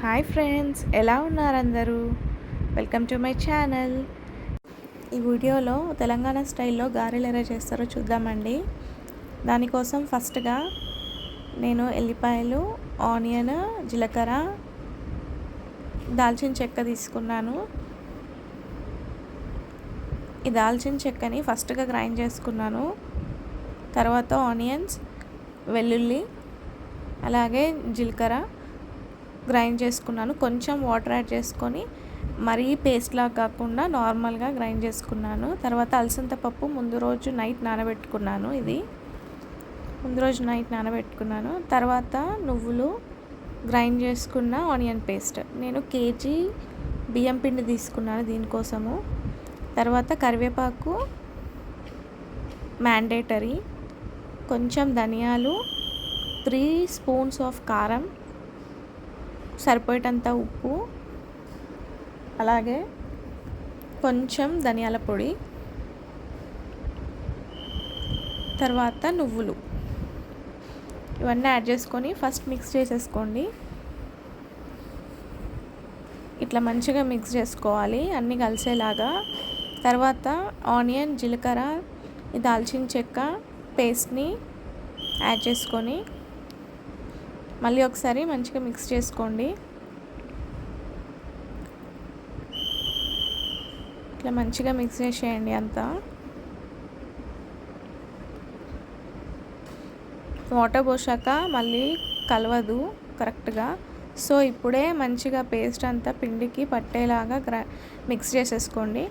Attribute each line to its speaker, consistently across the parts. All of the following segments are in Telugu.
Speaker 1: హాయ్ ఫ్రెండ్స్ ఎలా ఉన్నారు అందరూ వెల్కమ్ టు మై ఛానల్. ఈ వీడియోలో తెలంగాణ స్టైల్లో గారెలు ఎలా చేస్తారో చూద్దామండి. దానికోసం ఫస్ట్గా నేను ఎల్లిపాయలు ఆనియన్ జీలకర్ర దాల్చిన చెక్క తీసుకున్నాను. ఈ దాల్చిన చెక్కని ఫస్ట్గా గ్రైండ్ చేసుకున్నాను. తర్వాత ఆనియన్స్ వెల్లుల్లి అలాగే జీలకర్ర గ్రైండ్ చేసుకున్నాను. కొంచెం వాటర్ యాడ్ చేసుకొని మరీ పేస్ట్లా కాకుండా నార్మల్గా గ్రైండ్ చేసుకున్నాను. తర్వాత అలసంత పప్పు ముందు రోజు నైట్ నానబెట్టుకున్నాను ఇది. ముందు రోజు నైట్ నానబెట్టుకున్నాను. తర్వాత నువ్వులు గ్రైండ్ చేసుకున్న ఆనియన్ పేస్ట్. నేను కేజీ బియ్యం పిండి తీసుకున్నాను దీనికోసము. తర్వాత కరివేపాకు మ్యాండేటరీ కొంచెం ధనియాలు త్రీ స్పూన్స్ ఆఫ్ కారం సరిపోయేటంత ఉప్పు అలాగే కొంచెం ధనియాల పొడి తర్వాత నువ్వులు. ఇవన్నీ యాడ్ చేసుకొని ఫస్ట్ మిక్స్ చేసేసుకోండి. ఇట్లా మంచిగా మిక్స్ చేసుకోవాలి అన్నీ కలిసేలాగా. తర్వాత ఆనియన్ జీలకర్ర దాల్చిన చెక్క పేస్ట్ని యాడ్ చేసుకొని మళ్ళీ ఒకసారి మంచిగా మిక్స్ చేసుకోండి. ఇట్లా మంచిగా మిక్స్ చేసేయండి అంతా. వాటర్ పోసాక మళ్ళీ కలవదు కరెక్ట్గా. సో ఇప్పుడే మంచిగా పేస్ట్ అంతా పిండికి పట్టేలాగా గ్రా మిక్స్ చేసేసుకోండి.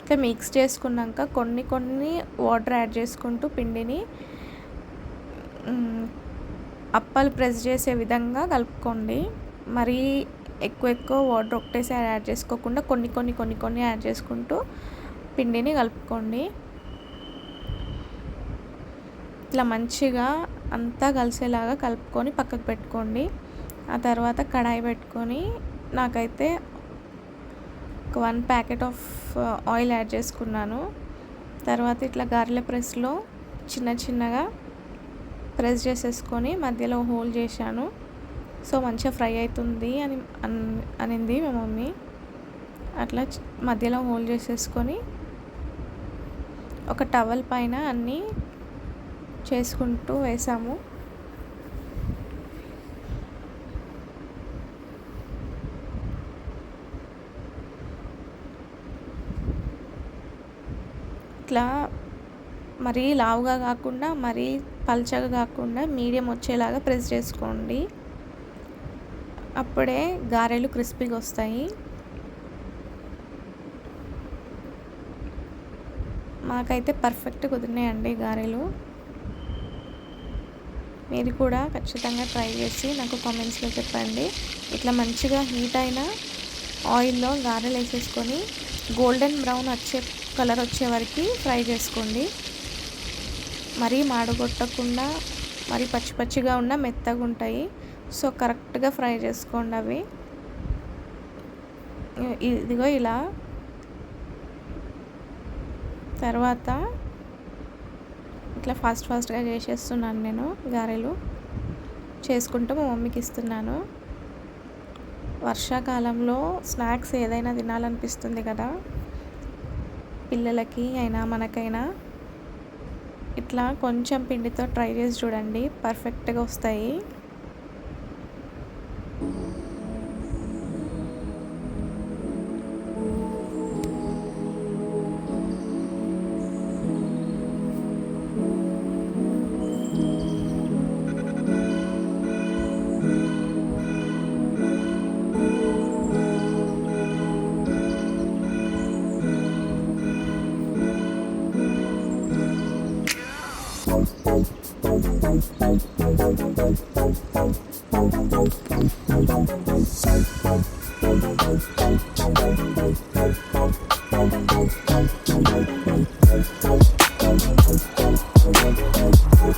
Speaker 1: ఇట్లా మిక్స్ చేసుకున్నాక కొన్ని కొన్ని వాటర్ యాడ్ చేసుకుంటూ పిండిని అప్పాలు ప్రెస్ చేసే విధంగా కలుపుకోండి. మరీ ఎక్కువ ఎక్కువ వాటర్ ఒకటేసారి యాడ్ చేసుకోకుండా కొన్ని కొన్ని కొన్ని కొన్ని యాడ్ చేసుకుంటూ పిండిని కలుపుకోండి. ఇట్లా మంచిగా అంతా కలిసేలాగా కలుపుకొని పక్కకు పెట్టుకోండి. ఆ తర్వాత కడాయి పెట్టుకొని నాకైతే ఒక one packet of oil add చేసుకున్నాను. తర్వాత ఇట్లా గార్లె ప్రెస్లో చిన్న చిన్నగా ప్రెస్ చేసేసుకొని మధ్యలో హోల్ చేశాను. సో మంచిగా ఫ్రై అవుతుంది అని అనింది మా మమ్మీ. అట్లా మధ్యలో హోల్ చేసేసుకొని ఒక టవల్ పైన అన్నీ చేసుకుంటూ వేసాము. ఇట్లా మరీ లావుగా కాకుండా మరీ పల్చగా కాకుండా మీడియం వచ్చేలాగా ప్రెస్ చేసుకోండి. అప్పుడే గారెలు క్రిస్పీగా వస్తాయి. మాకైతే పర్ఫెక్ట్ కుదిరినాయండి గారెలు. మీరు కూడా ఖచ్చితంగా ట్రై చేసి నాకు కామెంట్స్లో చెప్పండి. ఇట్లా మంచిగా హీట్ అయిన ఆయిల్లో గారెలు వేసేసుకొని గోల్డెన్ బ్రౌన్ వచ్చే కలర్ వచ్చే వరకు ఫ్రై చేసుకోండి. మరీ మాడగొట్టకుండా మరీ పచ్చి పచ్చిగా ఉన్న మెత్తగా ఉంటాయి సో కరెక్ట్గా ఫ్రై చేసుకోండి అవి. ఇదిగో ఇలా. తర్వాత ఇట్లా ఫాస్ట్ ఫాస్ట్గా చేసేస్తున్నాను నేను గారెలు. చేసుకుంటూ మా మమ్మీకి ఇస్తున్నాను. వర్షాకాలంలో స్నాక్స్ ఏదైనా తినాలనిపిస్తుంది కదా. పిల్లలకి అయినా మనకైనా. ఇట్లా కొంచెం పిండితో ట్రై చేసి చూడండి. పర్ఫెక్ట్గా వస్తాయి.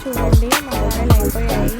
Speaker 1: చూడండి మా గారెలు అయిపోయాయి